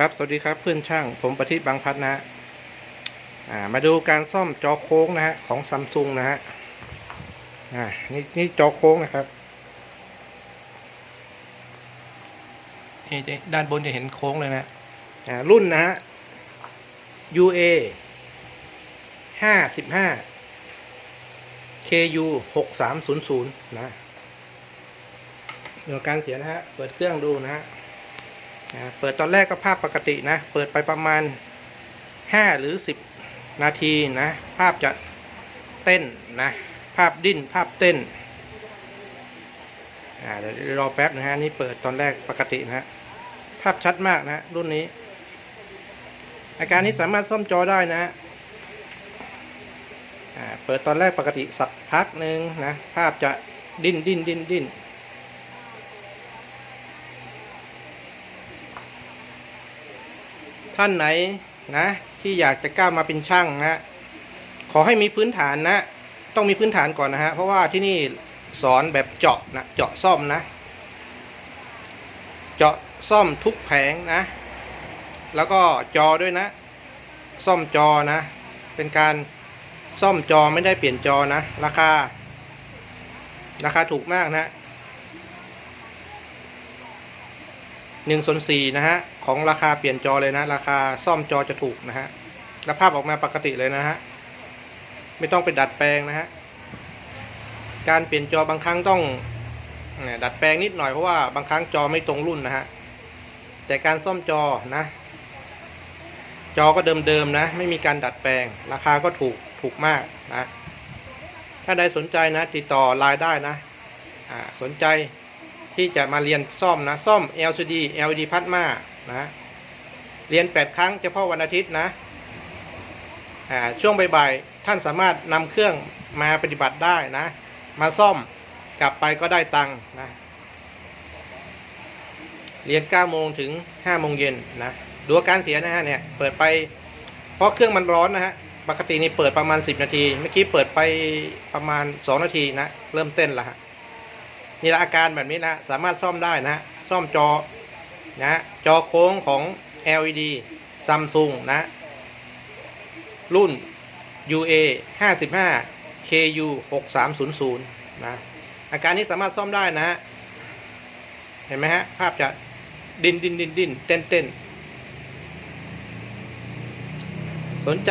ครับ สวัสดีครับเพื่อนช่าง ผมประทิตบางพัดนะฮะอ่ามาดูการซ่อมจอโค้งนะฮะของซัมซุงนะฮะอ่านี่นี่จอโค้งนะครับนี่ด้านบนจะเห็นโค้งเลยนะอ่ารุ่นนะฮะ UA ห้าสิบห้า KU หกสามศูนย์ศูนย์นะเดี๋ยวการเสียนะฮะ เปิดเครื่องดูนะฮะ เปิดตอนแรกก็ภาพปกตินะ เปิดไปประมาณ 5 หรือ 10 นาทีนะ ภาพจะเต้นนะ ภาพดิ้น ภาพเต้นอ่าเดี๋ยวรอแป๊บนะฮะ นี่เปิดตอนแรกปกตินะฮะ ภาพชัดมากนะฮะรุ่นนี้ อาการนี้สามารถซ่อมจอได้นะฮะอ่าเปิดตอนแรกปกติสักพักหนึ่งนะ ภาพจะดิ้นดิ้นดิ้นดิ้น ท่านไหนนะ ที่อยากจะกล้ามาเป็นช่างนะ ขอให้มีพื้นฐานนะ ต้องมีพื้นฐานก่อนนะฮะ เพราะว่าที่นี่สอนแบบเจาะนะ เจาะซ่อมนะ เจาะซ่อมทุกแผงนะ แล้วก็จอด้วยนะ ซ่อมจอนะ เป็นการซ่อมจอไม่ได้เปลี่ยนจอนะ ราคา ราคาถูกมากนะ หนึ่งส่วนสี่นะฮะของราคาเปลี่ยนจอเลยนะ ราคาซ่อมจอจะถูกนะฮะแล้วภาพออกมาปกติเลยนะฮะไม่ต้องไปดัดแปลงนะฮะการเปลี่ยนจอบางครั้งต้องดัดแปลงนิดหน่อยเพราะว่าบางครั้งจอไม่ตรงรุ่นนะฮะแต่การซ่อมจอนะ จอก็เดิมๆนะ ไม่มีการดัดแปลง ราคาก็ถูกถูกมากนะถ้าใดสนใจนะ ติดต่อไลน์ได้นะสนใจ ที่จะมาเรียนซ่อมนะซ่อม LCD LED พัดมานะเรียน 8 ครั้งเฉพาะวันอาทิตย์นะอ่าช่วงบ่ายๆท่านสามารถนำเครื่องมาปฏิบัติได้นะ มาซ่อมกลับไปก็ได้ตังค์นะเรียน 9 โมงถึง 5 โมงเย็นนะดูอาการเสียนะฮะเนี่ยเปิดไปเพราะเครื่องมันร้อนนะฮะปกตินี่เปิดประมาณ 10 นาที เมื่อกี้เปิดไปประมาณ 2 นาทีนะ เริ่มเต้นล้วฮะ นี่ละอาการแบบนี้นะสามารถซ่อมได้นะซ่อมจอนะจอโค้งของ LED Samsung นะ รุ่น UA 55 KU 6300นะอาการนี้สามารถซ่อมได้นะเห็นไหมฮะ ภาพจะดินดินดินดินเต้นเต้นสนใจ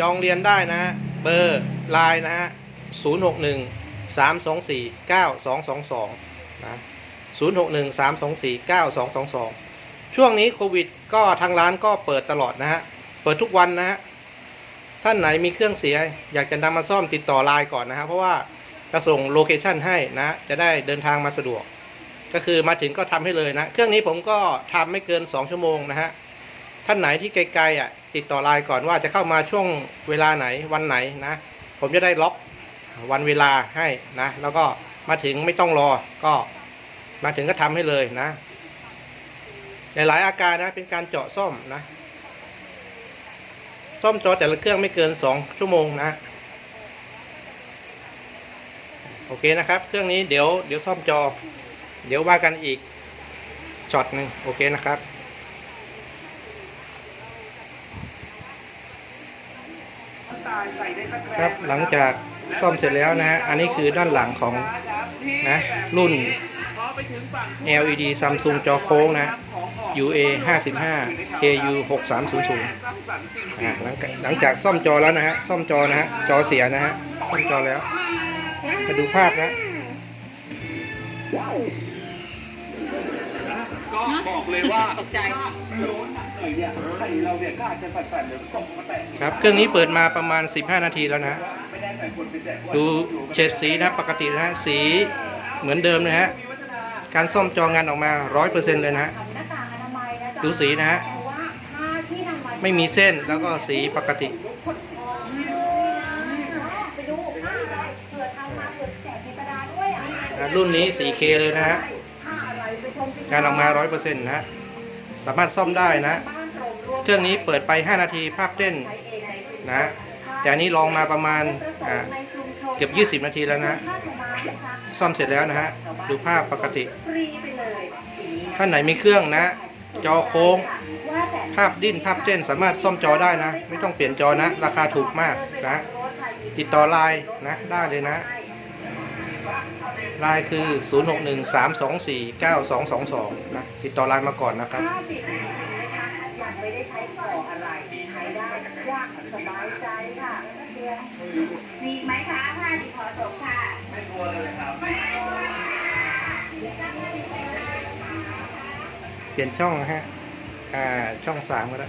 จองเรียนได้นะฮะเบอร์ไลน์นะฮะ061 สามสองสี่เก้าสองสองสองนะศูนย์หกหนึ่งสามสองสี่เก้าสองสองสองช่วงนี้โควิดก็ทางร้านก็เปิดตลอดนะฮะ เปิดทุกวันนะฮะ ท่านไหนมีเครื่องเสีย อยากจะนำมาซ่อมติดต่อไลน์ก่อนนะฮะ เพราะว่าจะส่งโลเคชันให้นะ จะได้เดินทางมาสะดวก ก็คือมาถึงก็ทำให้เลยนะ เครื่องนี้ผมก็ทำไม่เกินสองชั่วโมงนะฮะ ท่านไหนที่ไกลๆอะติดต่อไลน์ก่อนว่าจะเข้ามาช่วงเวลาไหนวันไหนนะ ผมจะได้ล็อก วันเวลาให้นะ แล้วก็มาถึงไม่ต้องรอ ก็มาถึงก็ทำให้เลยนะ หลายๆอาการนะ เป็นการเจาะซ่อมนะ ซ่อมจอแต่ละเครื่องไม่เกินสองชั่วโมงนะ โอเคนะครับ เครื่องนี้เดี๋ยวเดี๋ยวซ่อมจอ เดี๋ยวว่ากันอีกช็อตหนึ่งโอเคนะครับ ครับหลังจากซ่อมเสร็จแล้วนะฮะ อันนี้คือด้านหลังของนะรุ่น LED Samsung จอโค้งนะ UA 55 KU 6300อ่าหลังหลังจากซ่อมจอแล้วนะฮะ ซ่อมจอนะฮะ จอเสียนะฮะ ซ่อมจอแล้ว มาดูภาพนะ ก็บอกเลยว่าตกใจโน้นหนักหน่อยเนี่ยไข่เราเนี่ยก็อาจจะสั่นๆเดี๋ยวตกมาแตกครับ เครื่องนี้เปิดมาประมาณ 15 นาทีแล้วนะฮะไม่แน่ใจคนไปแจกว่าดูเฉดสีนะปกตินะฮะสีเหมือนเดิมนะฮะ การซ่อมจองานออกมา 100%เลยนะฮะหน้ากากอนามัยนะจ๊ะดูสีนะฮะแต่ว่าผ้าที่นำมาไม่มีเส้นแล้วก็สีปกติไปดูผ้าอะไรเผื่อทำมาเผื่อแจกในกระดาษด้วยอะนะรุ่นนี้ 4K เลยนะฮะผ้า อะไรไปชมาร้ออกมา100%นะฮะสามารถซ่อมได้นะ เครื่องนี้เปิดไป 5 นาทีภาพเต้นนะ แต่อันนี้ลองมาประมาณเกือบ20 นาทีแล้วนะ ซ่อมเสร็จแล้วนะฮะ ดูภาพปกติ ท่านไหนมีเครื่องนะ จอโค้ง ภาพดิ้นภาพเจนสามารถซ่อมจอได้นะ ไม่ต้องเปลี่ยนจอนะ ราคาถูกมากนะ ติดต่อไลน์นะได้เลยนะ ไลน์คือ 0613249222 นะ ติดต่อไลน์มาก่อนนะครับถ้าติดจริงๆนะคะยังไม่ได้ใช้ก่ออะไร ใช้ได้อย่างสบายใจค่ะมีไหมคะผ้าดีพอสมค่ะ ไม่กลัวเลยครับเปลี่ยนช่องนะฮะ อ่า ช่องสามก็ได้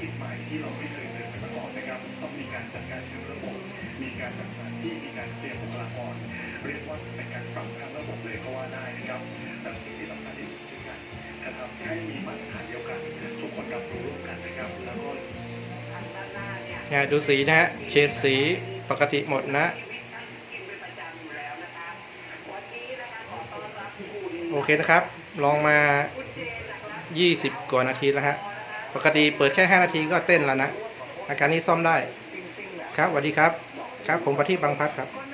จใหม่ที่เราไม่เคยเจอกันมาก่อนนะครับ ต้องมีการจัดการเชิงระบบ มีการจัดสถานที่มีการเตรียมบุคลากรเรียกว่าเป็นการปรับทั้งระบบเลยก็ว่าได้นะครับ แต่สิ่งที่สำคัญที่สุดคือการกระทำให้มีมาตรฐานเดียวกัน ทุกคนรับรู้ร่วมกันนะครับ แล้วก็เนี่ยดูสีนะฮะเฉดสีปกติหมดนะ โอเคนะครับ ลองมา 20 กว่านาทีแล้วฮะ ปกติเปิดแค่ 5 นาทีก็เต้นแล้วนะ อาการนี้ซ่อมได้ ครับสวัสดีครับ ครับ ผมประทีปบางพัดครับ